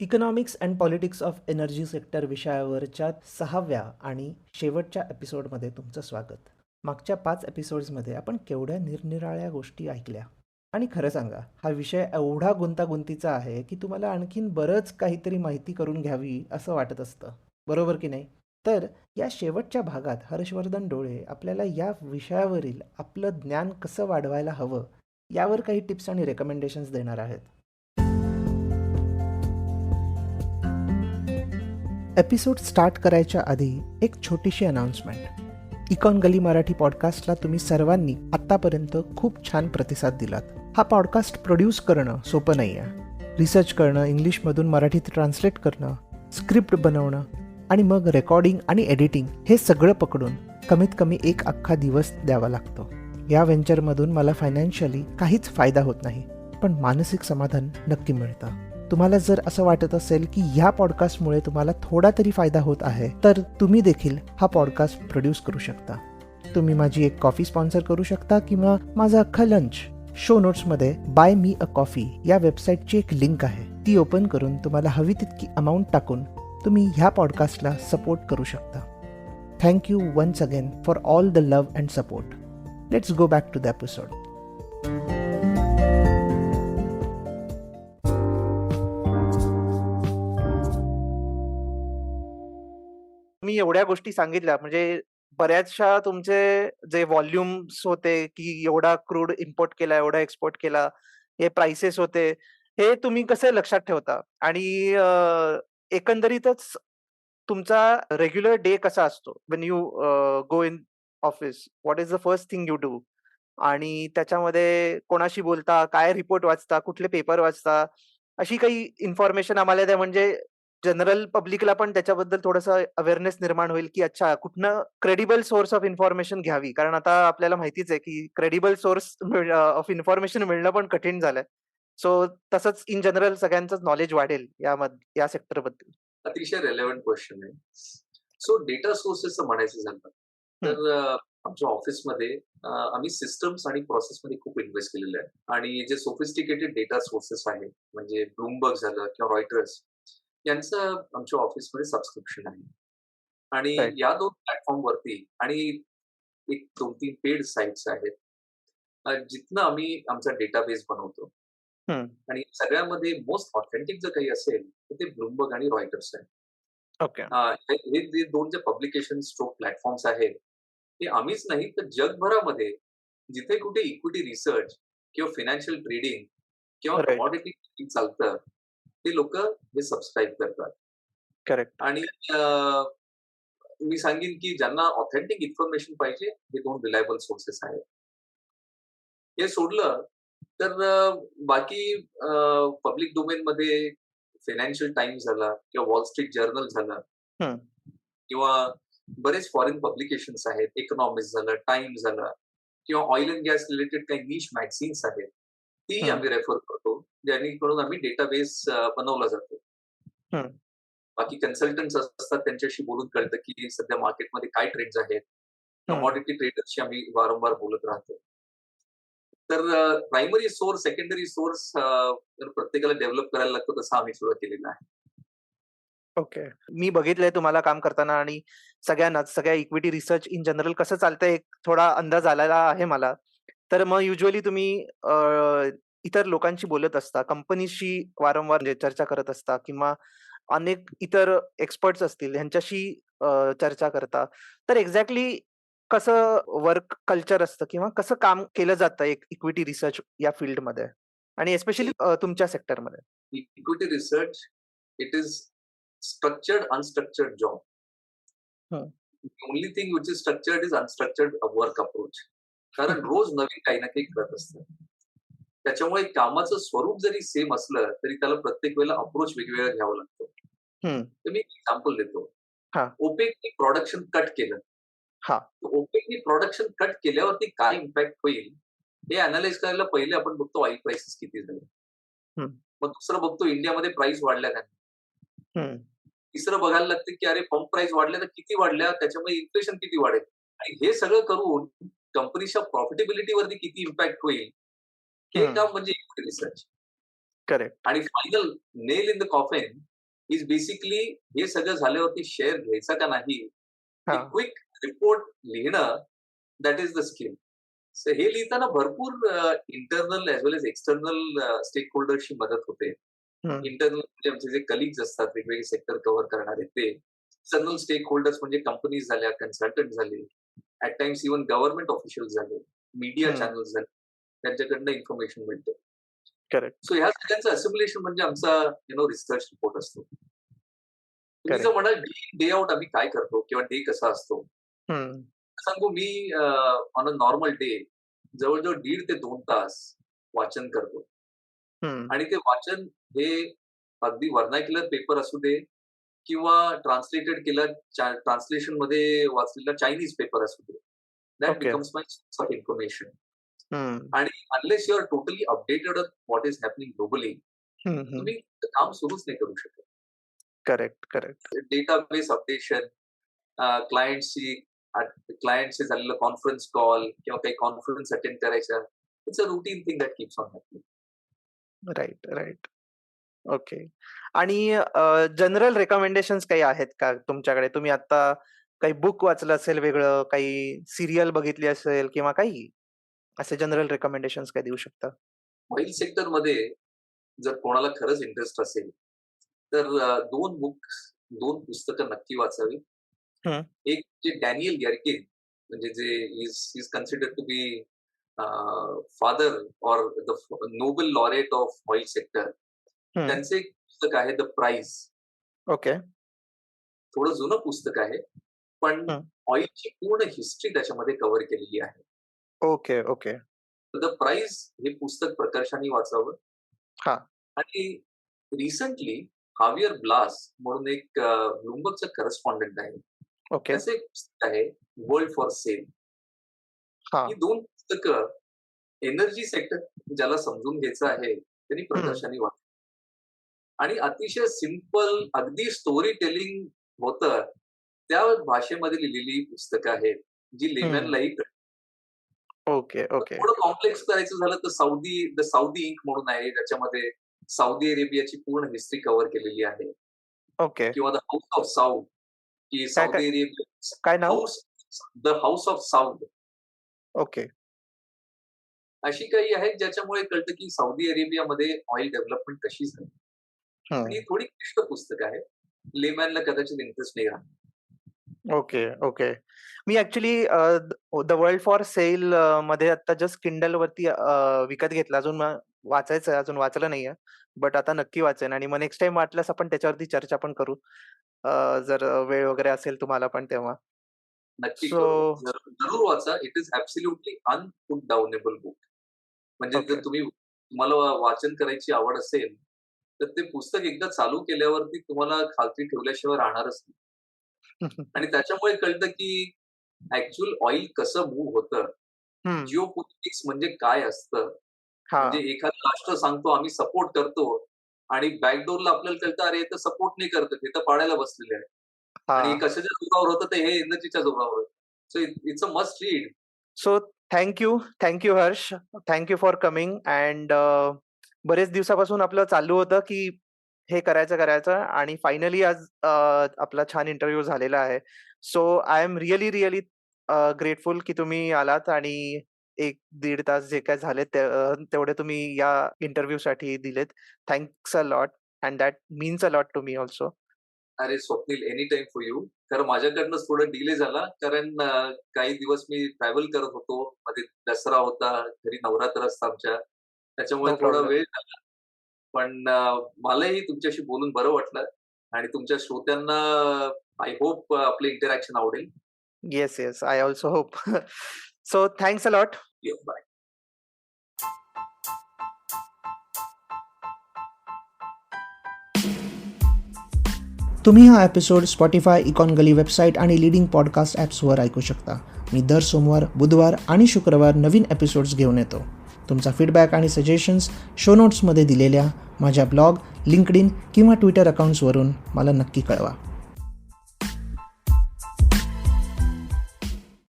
Economics and politics of energy sector विषयावरच्या सहाव्या आणि शेवटच्या एपिसोडमध्ये तुमचं स्वागत. मागच्या पाच एपिसोड्समध्ये आपण केवढ्या निरनिराळ्या गोष्टी ऐकल्या. आणि खरं सांगा हा विषय एवढा गुंतागुंतीचा आहे की तुम्हाला आणखीन बरंच काहीतरी माहिती करून घ्यावी असं वाटत असतं. बरोबर की नाही? तर या शेवटच्या भागात हर्षवर्धन डोळे आपल्याला या विषयावरील आपलं ज्ञान कसं वाढवायला हवं यावर काही टिप्स आणि रेकमेंडेशन्स देणार आहेत. एपिसोड स्टार्ट करायच्या आधी एक छोटीशी अनाउन्समेंट इकॉन गली मराठी पॉडकास्टला तुम्ही सर्वांनी आत्तापर्यंत खूप छान प्रतिसाद दिलात. हा पॉडकास्ट प्रोड्यूस करणं सोपं नाही आहे रिसर्च करणं इंग्लिशमधून मराठीत ट्रान्सलेट करणं स्क्रिप्ट बनवणं आणि मग रेकॉर्डिंग आणि एडिटिंग हे सगळं पकडून कमीत कमी एक अख्खा दिवस द्यावा लागतो. या व्हेंचरमधून मला फायनान्शियली काहीच फायदा होत नाही पण मानसिक समाधान नक्की मिळतं. तुम्हाला जर असं वाटत असेल की ह्या पॉडकास्टमुळे तुम्हाला थोडा तरी फायदा होत आहे तर तुम्ही देखील हा पॉडकास्ट प्रोड्यूस करू शकता. तुम्ही माझी एक कॉफी स्पॉन्सर करू शकता किंवा माझा अख्खा लंच शो नोट्समध्ये बाय मी अ कॉफी या वेबसाईटची एक लिंक आहे. ती ओपन करून तुम्हाला हवी तितकी अमाऊंट टाकून तुम्ही ह्या पॉडकास्टला सपोर्ट करू शकता. Thank you once again for all the love and support let's go back to the episode मी एवढ्या गोष्टी सांगितल्या. म्हणजे बऱ्याचशा तुमचे जे व्हॉल्युम्स होते की एवढा क्रूड इम्पोर्ट केला एवढा एक्सपोर्ट केला हे प्राइसेस होते हे तुम्ही कसे लक्षात ठेवता? आणि एकंदरीतच तुमचा रेग्युलर डे कसा असतो? When you go in office what is the first thing you do आणि त्याच्यामध्ये कोणाशी बोलता? काय रिपोर्ट वाचता? कुठले पेपर वाचता? अशी काही इन्फॉर्मेशन आम्हाला द्या. म्हणजे जनरल पब्लिकला पण त्याच्याबद्दल थोडंसं अवेअरनेस निर्माण होईल की अच्छा कुठनं क्रेडिबल सोर्स ऑफ इन्फॉर्मेशन घ्यावी? कारण आता आपल्याला माहितीच आहे की क्रेडिबल सोर्स ऑफ इन्फॉर्मेशन मिळणं पण कठीण झालंय. सो तसंच इन जनरल सगळ्यांचंच नॉलेज वाढेल यामध्ये या सेक्टरबद्दल. अतिशय रेलेव्हंट क्वेश्चन आहे. सो डेटा सोर्सेस म्हणायचं झालं तर आमच्या ऑफिसमध्ये आम्ही सिस्टम्स आणि प्रोसेसमध्ये खूप इन्व्हेस्ट केलेले आहे. आणि जे सोफिस्टिकेटेड डेटा सोर्सेस आहेत म्हणजे ब्लूमबर्ग झालं किंवा रॉयटर्स यांचं आमच्या ऑफिसमध्ये सबस्क्रिप्शन आहे आणि. या दोन प्लॅटफॉर्म वरती आणि एक दोन तीन पेड साइट्स आहेत जिथनं आम्ही आमचा डेटाबेस बनवतो. आणि सगळ्यामध्ये मोस्ट ऑथेंटिक जर काही असेल तर ते ब्लूमबर्ग आणि रॉयटर्स आहे ओके हा, दोन जे पब्लिकेशन स्ट्रोक प्लॅटफॉर्म्स आहेत ते आम्हीच नाही तर जगभरामध्ये जिथे कुठे इक्विटी रिसर्च किंवा फिनान्शियल ट्रेडिंग किंवा. कमॉडिटी चालतं ते लोक हे सबस्क्राईब करतात. करेक्ट आणि मी सांगेन की ज्यांना ऑथेंटिक इन्फॉर्मेशन पाहिजे हे दोन रिलायबल सोर्सेस आहेत. हे सोडलं तर बाकी पब्लिक डोमेन मध्ये फायनान्शियल टाइम्स झाला किंवा वॉल स्ट्रीट जर्नल झाला. किंवा बरेच फॉरेन पब्लिकेशन्स आहेत. इकॉनॉमिक्स झालं टाइम्स झाला किंवा ऑइल अँड गॅस रिलेटेड काही निश मॅगझिन्स आहेत ती. आम्ही रेफर करतो. जेणेकरून आम्ही डेटाबेस बनवला जातो. बाकी कन्सल्टंट्स असतात त्यांच्याशी बोलून कळतं की सध्या मार्केटमध्ये काय ट्रेंड्स आहेत. कमॉडिटी ट्रेडर्सशी आम्ही वारंवार बोलत राहतो. तर प्रायमरी सोर्स सेकंडरी सोर्स प्रत्येकाला डेव्हलप करायला लागतो तसं आम्ही सुद्धा केलेलं आहे. ओके. मी बघितलंय तुम्हाला काम करताना आणि सगळ्यांनाच सगळ्या इक्विटी रिसर्च इन जनरल कसं चालतंय एक थोडा अंदाज आलेला आहे मला. तर मग युजली तुम्ही इतर लोकांशी बोलत असता कंपनीशी वारंवार म्हणजे चर्चा करत असता किंवा अनेक इतर एक्सपर्ट्स असतील ह्यांच्याशी अ, चर्चा करता तर एक्झॅक्टली कसं वर्क कल्चर असतं किंवा कसं काम केलं जातं एक इक्विटी रिसर्च या फील्डमध्ये? आणि एस्पेशली तुमच्या सेक्टरमध्ये. Equity research it is structured unstructured job. Hmm. Only thing which is structured is unstructured work approach कारण रोज नवीन काही ना काही करत असतं. त्याच्यामुळे कामाचं स्वरूप जरी सेम असलं तरी त्याला प्रत्येक वेळेला अप्रोच वेगवेगळा घ्यावा लागतो. तर मी एक्झाम्पल देतो हा. ओपेकनी प्रोडक्शन कट केलं. ओपेकनी प्रोडक्शन कट केल्यावरती काय इम्पॅक्ट होईल हे अनालाइज करायला पहिले आपण बघतो ऑइल प्राइसेस किती झाले. मग दुसरं बघतो इंडियामध्ये प्राइस वाढल्या का. तिसरं बघायला लागतं की अरे पंप प्राइस वाढल्या तर किती वाढल्या त्याच्यामुळे इन्फ्लेशन किती वाढेल आणि हे सगळं करून कंपनीच्या प्रॉफिटेबिलिटी वरती किती इम्पॅक्ट होईल हे. काम म्हणजे रिसर्च करेक्ट आणि final nail in the coffin is basically हे सगळं झाल्यावरती शेअर घ्यायचा का नाही क्विक रिपोर्ट लिहिणं दॅट इज द स्किल हे लिहिताना भरपूर internal as well as external stake होल्डरची मदत होते. इंटरनल म्हणजे आमचे जे कलिग्स असतात वेगवेगळे सेक्टर कव्हर करणारे ते. एक्सटर्नल स्टेक होल्डर्स म्हणजे कंपनीज झाल्या कन्सल्टंट झाले. At times even government official झाले. मीडिया. चॅनल्स झाले. त्यांच्याकडनं इन्फॉर्मेशन मिळते. करेक्ट सो ह्या सगळ्यांचं असिम्युलेशन म्हणजे आमचा यु नो रिसर्च रिपोर्ट असतो. तुम्ही. जर म्हणाल डे डे आउट आम्ही काय करतो किंवा डे कसा असतो? सांगू मी ऑन अ नॉर्मल डे जवळजवळ दीड ते दोन तास वाचन करतो. आणि ते वाचन हे अगदी वर्नाक्युलर पेपर असू दे किंवा ट्रान्सलेटेड केलं ट्रान्सलेशनमध्ये वाचलेला चायनीज पेपर असू दे. That. Becomes my source of information आणि unless you are totally updated what is happening globally तुम्ही काम सुरूच नाही करू शकत. करेक्ट करेक्ट डेटाबेस अपडेशन क्लायंटशी क्लायंटशी झालेलं कॉन्फरन्स कॉल किंवा काही कॉन्फरन्स अटेंड करायच्या it's a routine thing that keeps on happening right right okay आणि जनरल रेकमेंडेशन काही आहेत का तुमच्याकडे? तुम्ही आता काही बुक वाचलं असेल वेगळं काही सिरियल बघितली असेल किंवा काही? असे जनरल रेकमेंडेशन काय देऊ शकता ऑइल सेक्टरमध्ये जर कोणाला खरंच इंटरेस्ट असेल तर दोन बुक्स दोन पुस्तकं नक्की वाचावी. एक जे डॅनियल गॅरकिन म्हणजे जे is is consider to be father or the Nobel laureate of oil sector. त्यांचे एक पुस्तक आहे द प्राइज ओके थोडं जुनं पुस्तक आहे पण. ऑइलची पूर्ण हिस्ट्री त्याच्यामध्ये कव्हर केलेली आहे ओके ओके. द प्राइज हे पुस्तक प्रकर्षाने वाचावं. हा. आणि रिसंटली हावियर ब्लास म्हणून एक ब्लुमबर्गचा करस्पॉन्डंट आहे. ओके. त्याचं एक पुस्तक आहे वर्ल्ड फॉर सेल हा. ही दोन पुस्तकं एनर्जी सेक्टर ज्याला समजून घ्यायचं आहे त्यांनी प्रकर्षाने वाच आणि अतिशय सिंपल अगदी स्टोरी टेलिंग होतं त्या भाषेमध्ये लिहिलेली पुस्तकं आहेत जी लेमॅनलाही ओके ओके. थोडं कॉम्प्लेक्स करायचं झालं तर सौदी द सौदी इंक म्हणून आहे ज्याच्यामध्ये सौदी अरेबियाची पूर्ण हिस्ट्री कव्हर केलेली आहे. ओके. किंवा द हाऊस ऑफ साऊथ की सौदी अरेबिया काय नाव? House the house of Saud okay. अशी काही आहेत ज्याच्यामुळे कळतं की सौदी अरेबियामध्ये ऑइल डेव्हलपमेंट कशी झाली. ही. थोडी क्लिष्ट पुस्तक आहे लेमॅनला कदाचित इंटरेस्ट नाही राहत okay okay. Me actually the world for sale मध्ये आता जस्ट किंडल वरती अ, विकत घेतला. अजून वाचायचं आहे. अजून वाचलं नाहीये. बट आता नक्की वाचेन. आणि मग नेक्स्ट टाइम वाटल्यास आपण त्याच्यावरती चर्चा पण करू. अ, जर वेळ वगैरे असेल तुम्हाला पण तेव्हा. नक्की. जर- जरूर वाचा. It is absolutely unputdownable book म्हणजे. जर तुम्ही तुम्हाला वाचन करायची आवड असेल तर ते पुस्तक एकदा चालू केल्यावरती तुम्हाला खालती ठेवल्याशिवाय राहणारच नाही. आणि त्याच्यामुळे कळतं की ऍक्च्युअल ऑइल कसं मूव्ह होतं. जिओ पॉलिटिक्स म्हणजे काय असतं? म्हणजे एखादं राष्ट्र सांगतो आम्ही सपोर्ट करतो आणि बॅकडोरला आपल्याला कळतं अरे तर सपोर्ट नाही करत हे तर पाडायला बसलेले आहे आणि कशाच्या जोरावर होतं ते हे एनर्जीच्या जोरावर so it's a must read so thank you thank you Harsh thank you for coming and बरेच दिवसापासून आपलं चालू होतं की हे करायचं करायचं आणि फायनली आज आपला छान इंटरव्ह्यू झालेला आहे. So I am really really grateful की तुम्ही आलात आणि एक दीड तास जे काय झाले तेवढे तुम्ही या इंटरव्ह्यू साठी दिलेत. Thanks a lot and that means a lot to me also अरे Swapnil any time for you खरं माझ्याकडनंच थोडं डिले झाला. कारण काही दिवस मी ट्रॅव्हल करत होतो. मध्ये दसरा होता घरी नवरात्र असतं आमच्या. त्याच्यामुळे थोडा. वेळ झाला. पण मलाही तुमच्याशी बोलून बरं वाटलं आणि तुमच्या श्रोत्यांना आय होप आपलं इंटरॅक्शन आवडेल. Yes yes I also hope so thanks a lot bye तुम्ही हा एपिसोड स्पॉटीफाय इकॉन गली वेबसाईट आणि लिडिंग पॉडकास्ट ॲप्सवर ऐकू शकता. मी दर सोमवार बुधवार आणि शुक्रवार नवीन एपिसोड्स घेऊन येतो. तुमचा फीडबॅक आणि सजेशन्स शो नोट्समध्ये दिलेल्या माझ्या ब्लॉग लिंकडिन किंवा ट्विटर अकाउंट्सवरून मला नक्की कळवा.